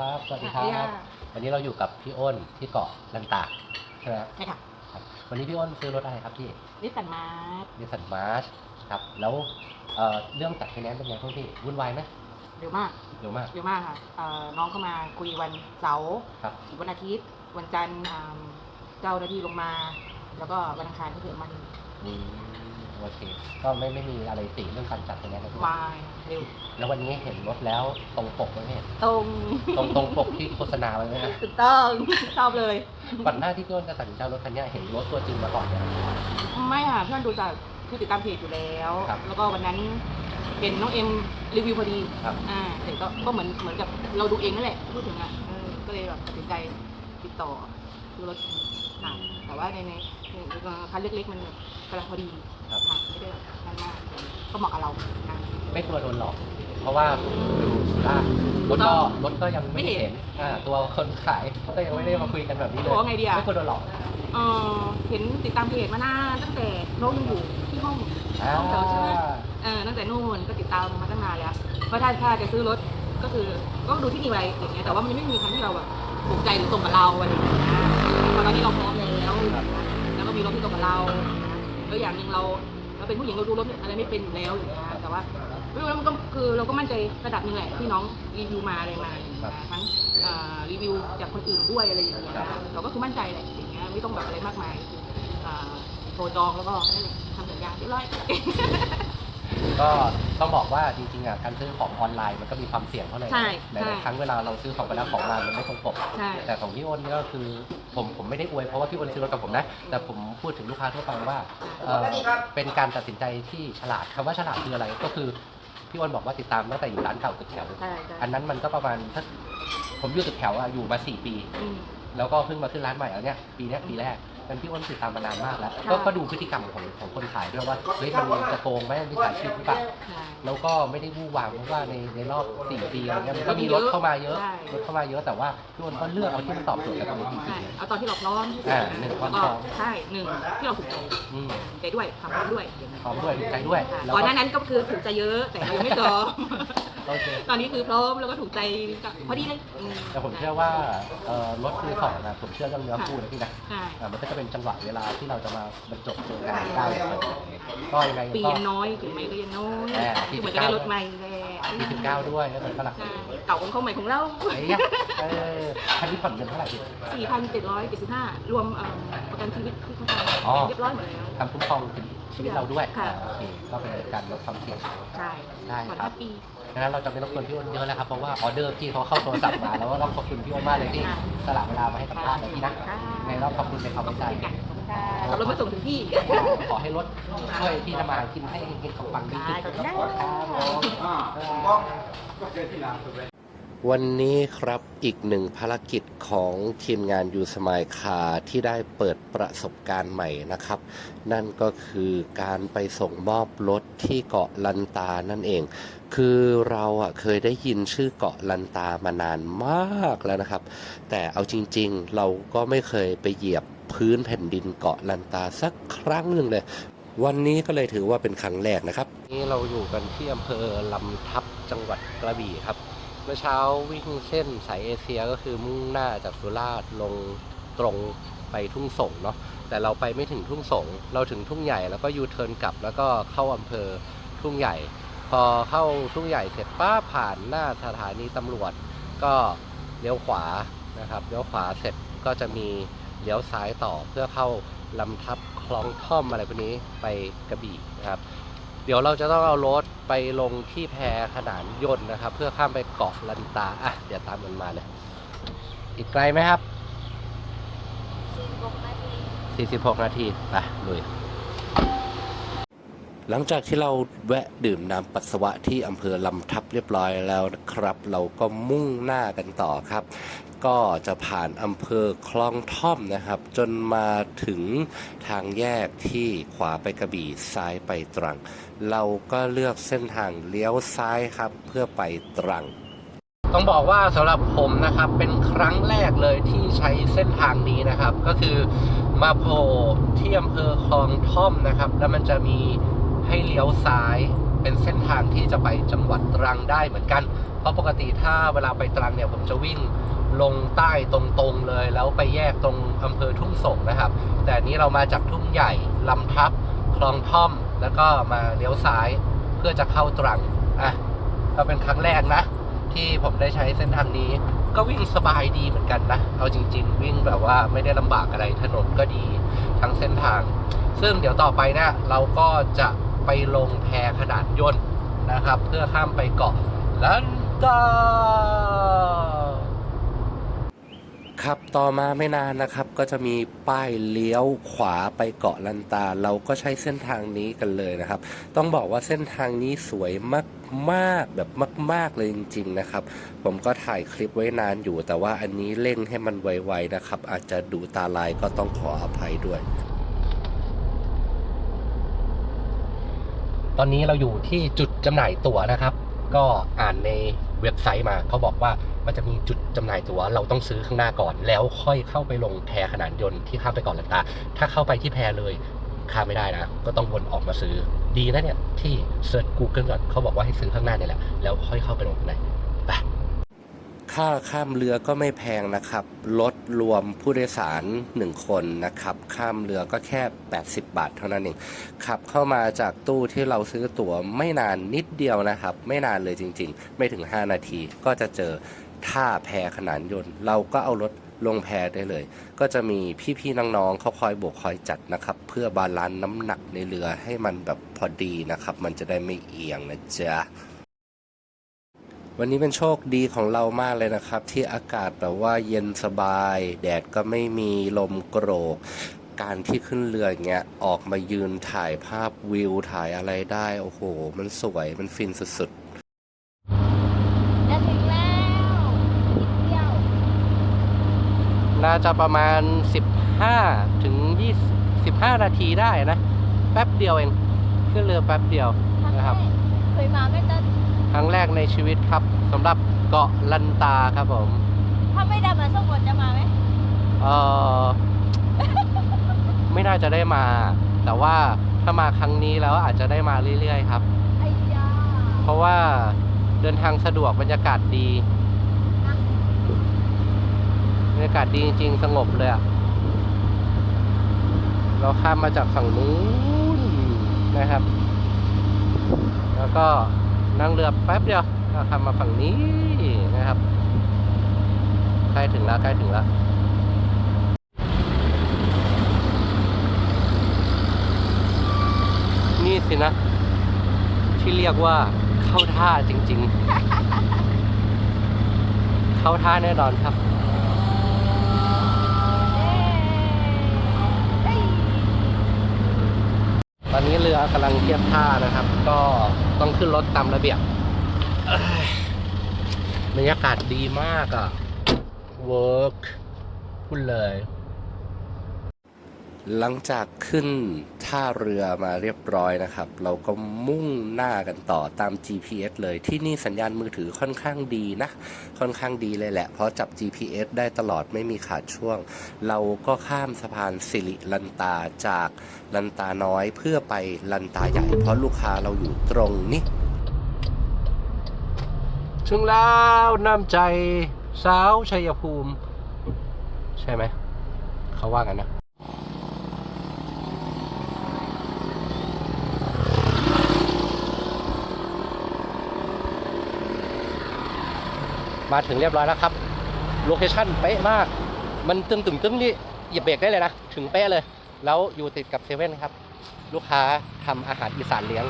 ครับ สวัสดีครัสวัสดีบค่ะวันนี้เราอยู่กับพี่อ้นที่เกาะลันตาใช่ไหมครับใช่ค่ะครับวันนี้พี่อ้นซื้อรถอะไรครับพี่นิสสันมาร์ทนิสสันมาร์ชครับ แล้วเอ่อเรื่องจัดไฟแนนซ์เป็นไงบ้างพี่วุ่นวายไหมเร็วมากเร็วมากเร็วมากค่ะเอ่อน้องเข้ามาคุยวันเสาร์ครับวันอาทิตย์ วันจันทร์อ่าเจ้าหน้าที่ลงมา แล้วก็วันอังคารก็คือมันอืม โอเค ก็ไม่ไม่มีอะไรติเรื่องการจัดไฟแนนซ์นะพี่มาเร็วแล้ววันนี้เห็นรถแล้วตรงปกไหมพี่ตรงตรงตรงปกที่โฆษณาไว้ไหมนะถูกต้องชอบเลย ก่อนหน้าที่พี่อ้นจะตัดสินใจเอารถคันเนี้ยเห็นรถตัวจริงมาก่อนเนี่ย ไม่ค่ะเพื่อนดูจากผู้ติดตามเพจอยู่แล้ว ครับแล้วก็วันนั้นเห็นน้องเอ็มรีวิวพอดีครับ อ่าเสร็จก็ก็เหมือนเหมือนกับเราดูเองนั่นแหละพูดถึงอะเออก็เลยแบบตัดสินใจติดต่อดูรถค่ะแต่ว่าในในในคันเล็กๆมันแบบกำลังพอดี ครับค่ะไม่ได้แบบนั่นมากก็เหมาะกับเราอะไม่กลัวโดนหลอก เพราะว่าดูล่างรถก็รถก็ยังไม่ได้ไม่เห็เห็นนอ่าตัวคนขายเขาก็ยังไม่ได้มาคุยกันแบบนี้เลยบอกว่าไงดีอะ ไม่กลัวโดนหลอกเออเห็นติดตามเพจมานานตั้งแต่น้องยังอยู่ที่ห้อง อ่าห้องแถวใช่ไหม เออตั้งแต่นู่นก็ติดตามมาตั้งนานแล้วเพราะถ้าถ้าจะซื้อรถก็คือก็ดูที่มีอะไรอย่างเงี้ยแต่ว่ามันยังไม่มีคันที่เราแบบถูกใจหรือตรงกับเราอะไรอย่างเงี้ยพอตอนนี้เราพร้อมแล้วแล้วก็มีรถที่ตรงกับเรา แล้วอย่างหนึ่งเราเราเป็นผู้หญิงเราดูรถอะไรไม่เป็นอยู่แล้วอย่างเงี้ยแต่ว่าไม่รู้แล้วมันก็คือเราก็มั่นใจระดับหนึงแหละที่น้องรีวิวมาอะไรมาอย่างเงี้ยทั้งอ่ารีวิวจากคนอื่นด้วยอะไรอย่างเงี้ยเราก็คือมั่นใจแหละอย่างเงี้ยไม่ต้องแบบอะไรมากมายอ่าโทรจองแล้วก็นั่นแหละทำสัญญาเรียบร้อย ก็ต้องบอกว่าจริงๆอะการซื้อของออนไลน์มันก็มีความเสี่ยงเท่าไหร่ใช่หใช่ลายๆครั้งเวลาเราซื้อของไปแล้วของมามันไม่ตรงปก ใช่ แต่ของพี่อ้นนี่ก็คือ ผมผมไม่ได้อวยเพราะว่าพี่อ้นซื้อรถกับผมนะ แต่ผมพูดถึงลูกค้าทั่วไปว่าเอ่อเป็นการตัดสินใจที่ฉลาดคำว่าฉลาดคืออะไรก็คือพี่อ้นบอกว่าติดตามตั้งแต่อยู่ร้านเก่าตึกแถว ใช่ใช่อันนั้นมันก็ประมาณถ้าผมอยู่ตึกแถวอะอยู่มาสี่ปี อืม แล้วก็เพิ่งมาขึ้นร้านใหม่แล้วเนี่ยปีเนี้ยปีแรก เป็นพี่อ้นติดตามมานานมากแล้วค่ะก็ก็ดูพฤติกรรมของของคนขายด้วยว่าเฮ้ยมันจะโกงไหมมีสายชีพหรือเปล่าใช่แล้วก็ไม่ได้วู่วามเพราะว่าในในรอบสี่ปีอะไรเงี้ยมันก็มีรถเข้ามาเยอะใช่รถเข้ามาเยอะแต่ว่าพี่อ้นก็เลือกเอาที่มันตอบโจทย์กับตัวเองจริใช่งเอาตอนที่เราพร้อมที่สุดอ่าหนึ่งความพร้อมใช่หนึ่งที่เราถูกใจๆอืมใจด้วยความพร้อมด้วยอย่างนี้พร้อมด้วยถูกใจด้วยแล้วก่อนหก็น้านั้นก็คือถูกใจเยอะแต่เรายังไม่พร้อมโอเคตอนนี้คือพร้อมแล้วก็ถูกใจก็พอดีเลยอืแต่ผมเชื่อว่าเอ่อรถมือสองนะผมเชื่อเรื่องเนื้อคู่นะพี่นะใช่อ่ามันก็จะเป็นจังหวะเวลาที่เราจะมาบรรจบเจอกันได้เลยก็ยังไงปีก็ยังน้อยถึงไหมก็ยังน้อยอ่าคือเหมือนจะได้รถใหม่แหละ ปีสิบเก้าด้วยก็เหมือนฝรั่งใช่เก่าของเขาใหม่ของเราไอ้เนี่ยเออคันนี้ผ่อนเงินเท่าไหร่พี่สี่พันเจ็ดร้อยเจ็ดสิบห้ารวมเอ่อประกันชีวิตที่เขาทอ๋อำเรียบร้อยหมดแล้ว ทำคุ้มครองชีวิตเราด้วยค่ะ อ่าโอเคก็เป็นการลดความเสี่ยง ใช่ได้ผ่อนครัห้าบปี ดังนั้นเราจะไม่รบกวนพี่อ้นเยอะแล้วครับ เพราะว่าออเดอร์พี่เขาเข้าโทรศัพท์มา แล้วก็ต้องขอบคุณพี่อ้นมากเลยที่ค่ะสละเวลามาให้สัมภาษณ์เลยพี่นะ ค่ะ ในรอบขอบคุณในความไว้ใจ ขอบคุณค่ะ ขับรถมาส่งถึงที่ขอให้รถช่วยพี่ทำมาหากินให้เฮงๆของฟังดีขึ้นได้ครับค่ะวันนี้ครับอีกหนึ่งภารกิจของทีมงานยูสมายคาที่ได้เปิดประสบการณ์ใหม่นะครับ นั่นก็คือการไปส่งมอบรถที่เกาะลันตานั่นเอง คือเราอะเคยได้ยินชื่อเกาะลันตามานานมากแล้วนะครับ แต่เอาจริงๆเราก็ไม่เคยไปเหยียบ พื้นแผ่นดินเกาะลันตาสักครั้งหนึ่งเลย วันนี้ก็เลยถือว่าเป็นครั้งแรกนะครับ นี่เราอยู่กันที่อำเภอลำทับจังหวัดกระบี่ครับ เมื่อเช้าวิ่งเส้นสายเอเชียก็คือมุ่งหน้าจากสุราษฎร์ลงตรงไปทุ่งสงเนาะแต่เราไปไม่ถึงทุ่งสง เราถึงทุ่งใหญ่แล้วก็ยูเทิร์นกลับแล้วก็เข้าอำเภอทุ่งใหญ่ พอเข้าทุ่งใหญ่เสร็จป้าผ่านหน้าสถานีตำรวจ ก็เลี้ยวขวานะครับเลี้ยวขวาเสร็จก็จะมี เลี้ยวซ้ายต่อเพื่อเข้าลำทับคลองท่อมอะไรพวกนี้ไปกระบี่นะครับ เดี๋ยวเราจะต้องเอารถไปลงที่แพขนานยนต์นะครับ เพื่อข้ามไปเกาะลันตาอะเดี๋ยวตามมันมาเลยอีกไกลไหมครับ 46 นาทีไปลุยหลังจากที่เราแวะดื่มน้ำปัสสาวะที่อำเภอลำทับเรียบร้อยแล้วนะครับ เราก็มุ่งหน้ากันต่อครับ ก็จะผ่านอำเภอคลองท่อมนะครับ จนมาถึงทางแยกที่ขวาไปกระบี่ซ้ายไปตรัง เราก็เลือกเส้นทางเลี้ยวซ้ายครับเพื่อไปตรัง ต้องบอกว่าสำหรับผมนะครับเป็นครั้งแรกเลยที่ใช้เส้นทางนี้นะครับ ก็คือมาโผล่ที่อำเภอคลองท่อมนะครับ แล้วมันจะมีให้เลี้ยวซ้ายเป็นเส้นทางที่จะไปจังหวัดตรังได้เหมือนกัน เพราะปกติถ้าเวลาไปตรังเนี่ยผมจะวิ่งลงใต้ตรงๆเลย แล้วไปแยกตรงอำเภอทุ่งสงนะครับ แต่นี้เรามาจากทุ่งใหญ่ลำทับคลองท่อม แล้วก็มาเลี้ยวซ้ายเพื่อจะเข้าตรังอะก็เป็นครั้งแรกนะ ที่ผมได้ใช้เส้นทางนี้ ก็วิ่งสบายดีเหมือนกันนะ เอาจริง ๆ วิ่งแบบว่าไม่ได้ลำบากอะไรถนนก็ดีทั้งเส้นทาง ซึ่งเดี๋ยวต่อไปเนี่ยเราก็จะไปลงแพขนาดยนต์นะครับ เพื่อข้ามไปเกาะลัน ตาครับต่อมาไม่นานนะครับ ก็จะมีป้ายเลี้ยวขวาไปเกาะลันตา เราก็ใช้เส้นทางนี้กันเลยนะครับ ต้องบอกว่าเส้นทางนี้สวยมากๆแบบมาก ๆ เลยจริง ๆ นะครับ ผมก็ถ่ายคลิปไว้นานอยู่ แต่ว่าอันนี้เร่งให้มันไว ๆ นะครับ อาจจะดูตาลายก็ต้องขออภัยด้วย ตอนนี้เราอยู่ที่จุดจำหน่ายตั๋วนะครับ ก็อ่านใน เว็บไซต์มาเขาบอกว่ามันจะมีจุดจำหน่ายตั๋วเราต้องซื้อข้างหน้าก่อน แล้วค่อยเข้าไปลงแพขนานยนต์ที่ข้ามไปก่อนลันตา ถ้าเข้าไปที่แพเลยข้ามไม่ได้นะ ก็ต้องวนออกมาซื้อดีนะเนี่ยที่เซิร์ช Google ก่อนเขาบอกว่าให้ซื้อข้างหน้าเนี่ยแหละแล้วค่อยเข้าไปลงข้างในไป ค่าข้ามเรือก็ไม่แพงนะครับ ลดรวมผู้โดยสาร 1 คนนะครับ ข้ามเรือก็แค่ 80 บาทเท่านั้นเองขับเข้ามาจากตู้ที่เราซื้อตั๋วไม่นานนิดเดียวนะครับ ไม่นานเลยจริง ๆ ไม่ถึง 5 นาทีก็จะเจอท่าแพขนานยนต์ เราก็เอารถลงแพได้เลย ก็จะมีพี่ๆน้องๆเขาคอยโบกคอยจัดนะครับ เพื่อบาลานซ์น้ำหนักในเรือให้มันแบบพอดีนะครับ มันจะได้ไม่เอียงนะจ๊ะ วันนี้เป็นโชคดีของเรามากเลยนะครับ ที่อากาศแบบว่าเย็นสบาย แดดก็ไม่มีลมโกรก การที่ขึ้นเรืออย่างเงี้ยออกมายืนถ่ายภาพวิวถ่ายอะไรได้ โอ้โห มันสวยมันฟินสุดจะถึงแล้วนิดเดียวๆน่าจะประมาณ 15 ถึง 20 15 นาทีได้นะ แป๊บเดียวเอง ขึ้นเรือแป๊บเดียวครั้งแรนะครับกเคยมาไหม่เต้น ครั้งแรกในชีวิตครับสำหรับเกาะลันตาครับผม ถ้าไม่ได้มาส้มบนจะมาไหมเออไม่น่าจะได้มา แต่ว่าถ้ามาครั้งนี้แล้วอาจจะได้มาเรื่อยๆครับ ไอ้ยาเพราะว่าเดินทางสะดวกบรรยากาศดีบรรยากาศดีจริงๆ สงบเลยอะเราข้ามมาจากฝั่งนู้นนะครับ แล้วก็ นั่งเรือแป๊บเดียวก็ข้ามมาฝั่งนี้นะครับใกล้ถึงแล้วใกล้ถึงแล้วนี่สินะ ที่เรียกว่าเข้าท่าจริง ๆ เข้าท่าแน่นอนครับ เอ้ย ตอนนี้เรือกำลังเทียบท่านะครับ ก็ต้องขึ้นรถตามระเบียบเอ้ยบรรยากาศดีมากอะ่ะ เวิร์กพูดเลย หลังจากขึ้นท่าเรือมาเรียบร้อยนะครับ เราก็มุ่งหน้ากันต่อตาม GPS เลยที่นี่สัญญาณมือถือค่อนข้างดีนะ ค่อนข้างดีเลยแหละ เพราะจับ GPS ได้ตลอดไม่มีขาดช่วง เราก็ข้ามสะพานสิริลันตาจากลันตาน้อยเพื่อไปลันตาใหญ่ เพราะลูกค้าเราอยู่ตรงนี้ถึงแล้วน้ำใจสาวชัยภูมิ ใช่ไหม เขาว่ากันนะ มาถึงเรียบร้อยแล้วครับ โลเคชั่นเป๊ะมาก มันตึงตึงตึงนี่เหยียบเบรกได้เลยนะ ถึงเป๊ะเลย แล้วอยู่ติดกับเซเว่นครับ ลูกค้าทำอาหารอีสานเลี้ยง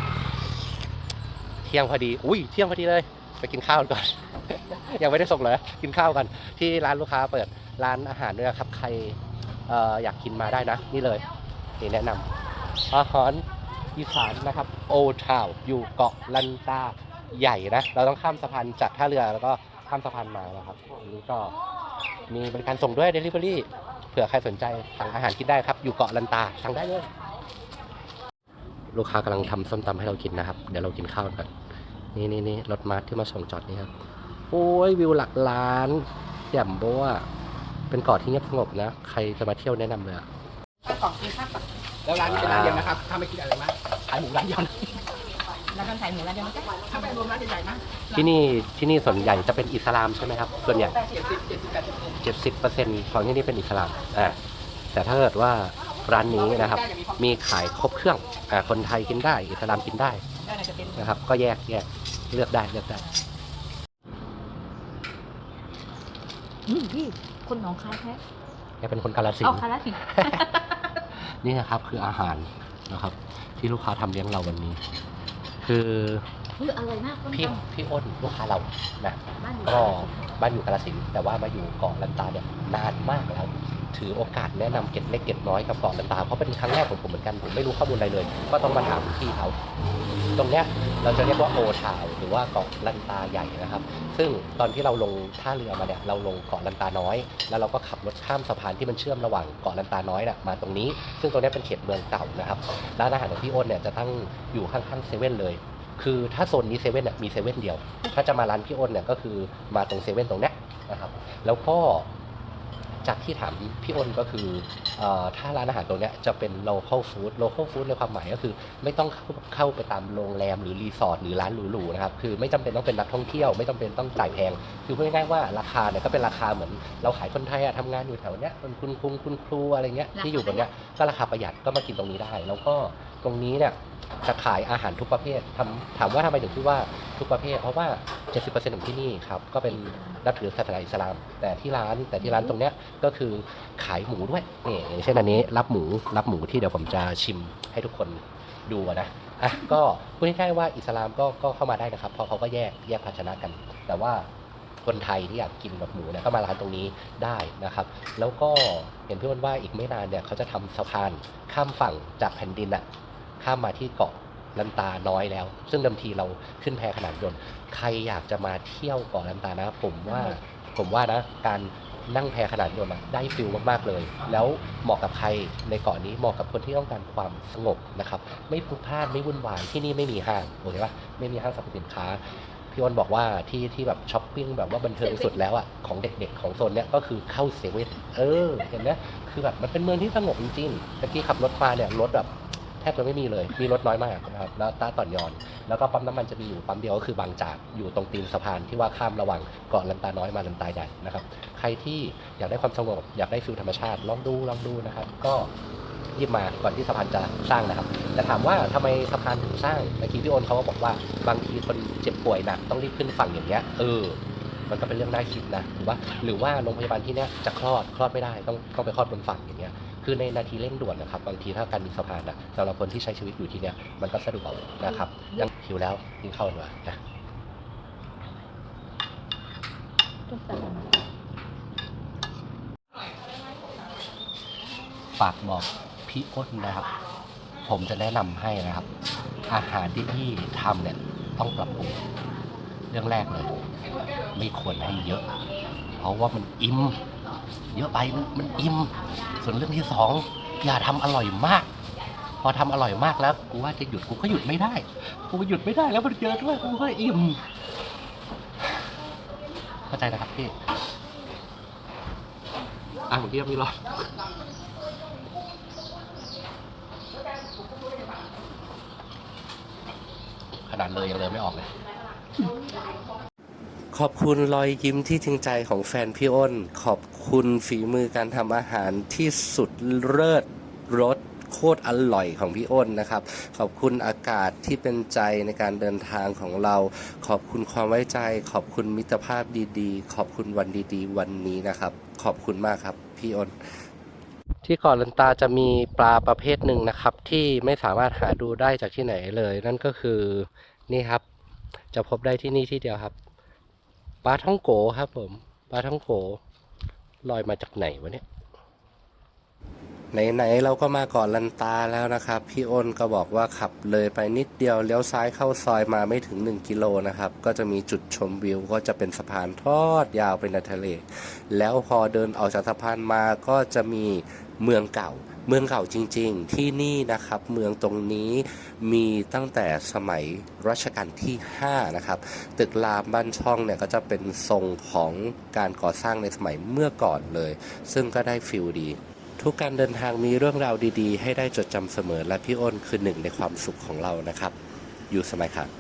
เที่ยงพอดี อุ้ย เที่ยงพอดีเลย ไปกินข้าวก่อน ยังไม่ได้ส่งเลย กินข้าวกัน ที่ร้านลูกค้าเปิดร้านอาหารด้วยนะครับ ใครอออยากกินมาได้นะ นี่เลยนี่แนะนำอาหารอีสานนะครับ โอทาวอยู่เกาะลันตาใหญ่นะ เราต้องข้ามสะพานจากท่าเรือแล้วก็ ข้ามสะพานมานะครับ อันนี้ก็มีบริการส่งด้วย Delivery เผื่อใครสนใจสั่งอาหารกินได้ครับ อยู่เกาะลันตาสั่งได้เลยลูกค้ากำลังทำส้มตำให้เรากินนะครับ เดี๋ยวเรากินข้าวกันนี่นี่นี่รถมาร์ทที่มาส่งจอดนี่ครับโอ้ยวิวหลักล้านแจ่มโบ้เป็นเกาะที่เงียบสงบนะ ใครจะมาเที่ยวแนะนำเลยอะของกินข้าวก่อนแล้วร้านนี้เป็นร้านเดียวนะครับ ถ้าไม่คิดอะไรมากขายหมูร้านเดียวนะ ร้านท่านขายหมูร้านเดียวมันก็ถ้าไปรวมร้านใหญ่ๆนะที่นี่ที่นี่ส่วนใหญ่จะเป็นอิสลามใช่ไหมครับ ส่วนใหญ่เจ็ดสิบเจ็ดสิบแปดสิบเปอร์เซ็นต์เจ็ดสิบเปอร์เซ็นต์ของที่นี่เป็นอิสลามอ่าแต่ถ้าเกิดว่าร้านนี้นะครับ มีขายครบเครื่องอ่าคนไทยกินได้ อิสลามกินได้ได้ในจะเป็นนะครับ ก็แยกแยกเลือกได้เลือกได้ อืมพี่คนหนองคายแท้แกเป็นคนกาลสินเอาธุ์ คาราสินี่นะครับคืออาหารนะครับ ที่ลูกค้าทำเลี้ยงเราวันนี้ คืออุ้ยอร่อยมากต้มพี่ยพี่อ้นลูกค้าเรานะำบ้านอยู่ก็บ้านอยู่กาลสินธุ์แต่ว่ามาอยู่เกาะลันตาเนี่ยนานมากแล้ว ถือโอกาสแนะนำเก็ดเล็กเก็ดน้อยกับเกาะลันตาเพราะเป็นครั้งแรกของผมเหมือนกันผมไม่รู้ข้อมูลอะไรเลย ก็ต้องมาถามพี่เขาตรงเนี้ยเราจะเรียกว่าโอทาวหรือว่าเกาะลันตาใหญ่นะครับ ซึ่งตอนที่เราลงท่าเรือมาเนี่ยเราลงเกาะลันตาน้อย แล้วเราก็ขับรถข้ามสะพานที่มันเชื่อมระหว่างเกาะลันตาน้อยน่ะมาตรงนี้ ซึ่งตรงนี้เป็นเขตเมืองเก่านะครับร้านอาหารของพี่อ้นเนี่ยจะตั้งอยู่ข้างๆเซเว่นเลยคือถ้าโซนนี้เซเว่นเนี่ยมีเซเว่นเดียว ถ้าจะมาร้านพี่อ้นเนี่ยก็คือมาตรงเซเว่นตรงเนี้ยนะครับ แล้วก็ จากที่ถามพี่อ้นก็คืออถ้าร้านอาหารตรงนี้จะเป็น local food local food ในความหมายก็คือ ไม่ต้องเข้าขาไปตามโรงแรมหรือรีสอร์ทหรือร้านหรูๆนะครับคือไม่จำเป็นต้องเป็นนักท่องเที่ยว ไม่จำเป็นต้องจ่ายแพง คือพูดง่ายๆว่าราคาเนี่ยก็เป็นราคาเหมือน เราขายคนไทยอะทำงานอยู่แถวเนี้ยเป็นคุณครูคุณครูอะไรเงี้ยที่อยู่บนเนี้ยก็ราคาประหยัดก็มากินตรงนี้ได้ แล้วก็ ตรงนี้เนี่ยจะขายอาหารทุกประเภททำถามว่าทำไมถึงพูดว่าทุกประเภท เพราะว่า 70%ของที่นี่ครับก็เป็นนับถือศาสนาอิสลาม แต่ที่ร้านแต่ที่ร้านตรงเนี้ยก็คือขายหมูด้วยนี่อย่างเช่นอันนี้รับหมูรับหมูที่เดี๋ยวผมจะชิมให้ทุกคนดูอะนะอะก็พูดง่ายๆว่าอิสลามก็ก็เข้ามาได้นะครับเพราะเขาก็แยกแยกภาชนะกัน แต่ว่าคนไทยที่อยากกินแบบหมูเนี่ยก็มาร้านตรงนี้ได้นะครับ แล้วก็เห็นพี่อ้นว่าอีกไม่นานเนี่ยเขาจะทำสะพานข้ามฝั่งจากแผ่นดินอะ ข้ามมาที่เกาะลันตาน้อยแล้ว ซึ่งเดิมทีเราขึ้นแพขนาดยนต์ใครอยากจะมาเที่ยวเกาะลันตานะ ผมว่าผมว่านะการนั่งแพขนาดยนต์ได้ฟิลมากๆเลย แล้วเหมาะกับใครในเกาะนี้เหมาะกับคนที่ต้องการความสงบนะครับไม่พลุกพล่านไม่วุ่นวายที่นี่ไม่มีห้างโอเคปะไม่มีห้างสรรพสินค้าพี่อ้นบอกว่าที่ที่แบบช้อปปิ้งแบบว่าบันเทิงสุดแล้วอะของเด็กๆของโซนเนี้ยก็คือเข้าเซเว่นเออเห็นไหมคือแบบมันเป็นเมืองที่สงบจริงๆตะกี้ขับรถมาเนี่ยรถแบบ แทบจะไม่มีเลย มีรถน้อยมากนะครับแล้วตาต่อนยอน แล้วก็ปั๊มน้ำมันจะมีอยู่ปั๊มเดียวก็คือบางจากอยู่ตรงตีนสะพานที่ว่าข้ามระหว่างเกาะลันตาน้อยมาลันตาใหญ่นะครับ ใครที่อยากได้ความสงบอยากได้ฟิลธรรมชาติลองดูลองดูนะครับ ก็รีบมาก่อนที่สะพานจะสร้างนะครับ แต่ถามว่าทำไมสะพานถึงสร้างเมื่อกี้พี่โอนเขาก็บอกว่าบางทีคนเจ็บป่วยหนักต้องรีบขึ้นฝั่งอย่างเงี้ยเออมันก็เป็นเรื่องน่าคิดนะหรือว่าหรือว่าโรงพยาบาลที่เนี้ยจะคลอดคลอดไม่ได้ต้องต้องไปคลอดบนฝั่งอย่างเงี้ย คือในนาทีเร่งด่วนนะครับบางทีถ้าการมีสะพานอะสำหรับคนที่ใช้ชีวิตอยู่ที่เนี้ยมันก็สะดวกนะครับยังหิวแล้วกินข้าวดีกว่านะต้มตำฝากบอกพี่อ้นนะครับ ผมจะแนะนำให้นะครับ อาหารที่พี่ทำเนี่ยต้องปรับปรุงเรื่องแรกเลย ไม่ควรให้เยอะ เพราะว่ามันอิ่ม เยอะไปมันมันอิ่มส่วนเรื่องที่สองอย่าทำอร่อยมาก พอทำอร่อยมากแล้วกูว่าจะหยุดกูก็หยุดไม่ได้ กูหยุดไม่ได้แล้วมันเยอะด้วยกูก็อิ่มเข้าใจนะครับพี่อะผมเรียกมีรอขนาดเลยยังเลยไม่ออกเลย ขอบคุณรอยยิ้มที่จริงใจของแฟนพี่อ้น ขอบคุณฝีมือการทำอาหารที่สุดเลิศรสโคตรอร่อยของพี่อ้นนะครับ ขอบคุณอากาศที่เป็นใจในการเดินทางของเรา ขอบคุณความไว้ใจ ขอบคุณมิตรภาพดีๆ ขอบคุณวันดีๆ วันนี้นะครับ ขอบคุณมากครับ พี่อ้นที่เกาะลันตาจะมีปลาประเภทหนึ่งนะครับ ที่ไม่สามารถหาดูได้จากที่ไหนเลย นั่นก็คือนี่ครับ จะพบได้ที่นี่ที่เดียวครับ ปลาท่องโกครับผมปลาท่องโกลอยมาจากไหนวะเนี่ยไหนๆเราก็มาก่อนลันตาแล้วนะครับ พี่อ้นก็บอกว่าขับเลยไปนิดเดียวเลี้ยวซ้ายเข้าซอยมาไม่ถึง 1 กิโลนะครับ ก็จะมีจุดชมวิว ก็จะเป็นสะพานทอดยาวไปในทะเล แล้วพอเดินออกจากสะพานมาก็จะมีเมืองเก่า เมืองเก่าจริงๆ ที่นี่นะครับ เมืองตรงนี้มีตั้งแต่สมัยรัชกาลที่ 5 นะครับ ตึกรามบ้านช่องเนี่ยก็จะเป็นทรงของการก่อสร้างในสมัยเมื่อก่อนเลย ซึ่งก็ได้ฟิลดี ทุกการเดินทางมีเรื่องราวดีๆ ให้ได้จดจำเสมอและพี่อ้นคือหนึ่งในความสุขของเรานะครับ อยู่สมัยค่ะ